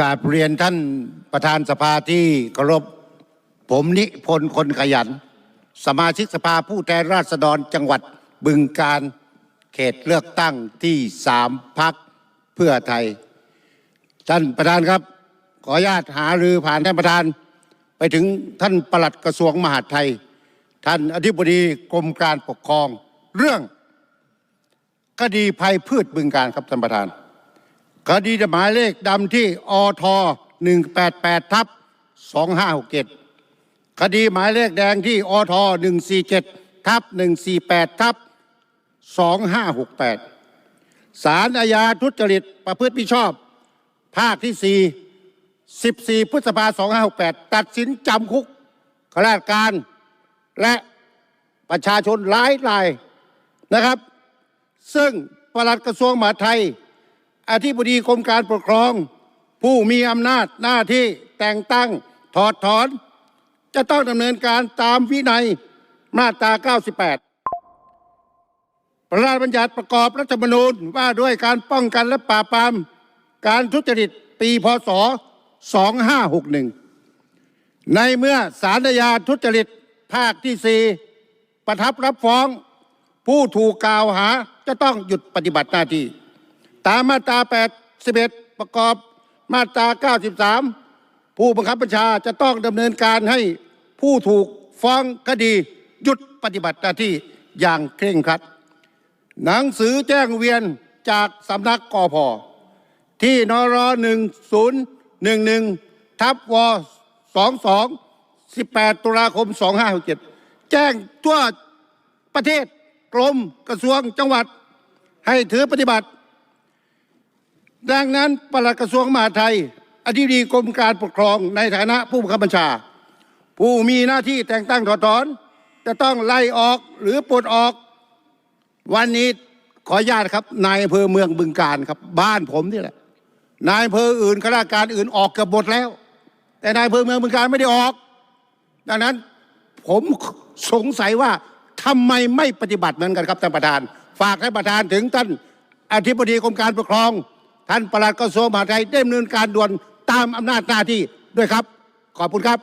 กราบเรียนท่านประธานสภาที่เคารพผมนิพนธ์คนขยัน สมาชิกสภาผู้แทนราษฎรจังหวัดบึงการเขตเลือกตั้งที่สามพักเพื่อไทย ท่านประธานครับ ขออนุญาตหารือผ่านท่านประธาน ไปถึงท่านปลัดกระทรวงมหาดไทย ท่านอธิบดีกรมการปกครอง เรื่องคดีภัยพืชบึงการครับท่านประธาน คดีหมายเลขดำที่อท188ทับ2567 คดีหมายเลขแดงที่อท147ทับ148ทับ2568 สารอาญาทุจริตประพฤติมิดชอบ ภาคที่ 4 14 พฤษภา2568 ตัดสินจำคุกข้าราชการและประชาชนหลายรายนะครับ ซึ่งปลัดกระทรวงมหาดไทย อธิบดีกรมการปกครอง ผู้มีอำนาจหน้าที่แต่งตั้งถอดถอน จะต้องดำเนินการตามวินัยมาตรา 98 พระราชบัญญัติประกอบรัฐธรรมนูญว่าด้วยการป้องกันและปราบปราม การทุจริตปีพศ 2561 ในเมื่อสารอาญาทุจริตภาคที่ 4 ประทับรับฟ้อง ผู้ถูกกล่าวหาจะต้องหยุดปฏิบัติหน้าที่ ตามมาตรา81 ประกอบมาตรา 93 ผู้บังคับบัญชาจะต้องดำเนินการให้ผู้ถูกฟ้องคดีหยุดปฏิบัติหน้าที่อย่างเคร่งครัด หนังสือแจ้งเวียนจากสำนักกอพอที่นร1011 ทับว22 18 ตุลาคม 2567 แจ้งทั่วประเทศกรมกระทรวงจังหวัด ให้ถือปฏิบัติ ดังนั้นปลัดกระทรวงมหาดไทย อธิบดีกรมการปกครองในฐานะผู้บังคับบัญชา ผู้มีหน้าที่แต่งตั้งถอดถอน จะต้องไล่ออกหรือปลดออก วันนี้ขออนุญาตครับ นายอำเภอเมืองบึงการครับ บ้านผมนี่แหละ นายอำเภออื่นข้าราชการอื่นออกเกือบหมดแล้ว แต่นายอำเภอเมืองบึงการไม่ได้ออก ดังนั้นผมสงสัยว่าทำไมไม่ปฏิบัติเหมือนกันครับท่านประธาน ฝากท่านประธานถึงท่านอธิบดีกรมการปกครอง ท่านปลัดกระทรวงมหาดไทยได้ดำเนินการด่วนตามอำนาจหน้าที่ด้วยครับ ขอบคุณครับ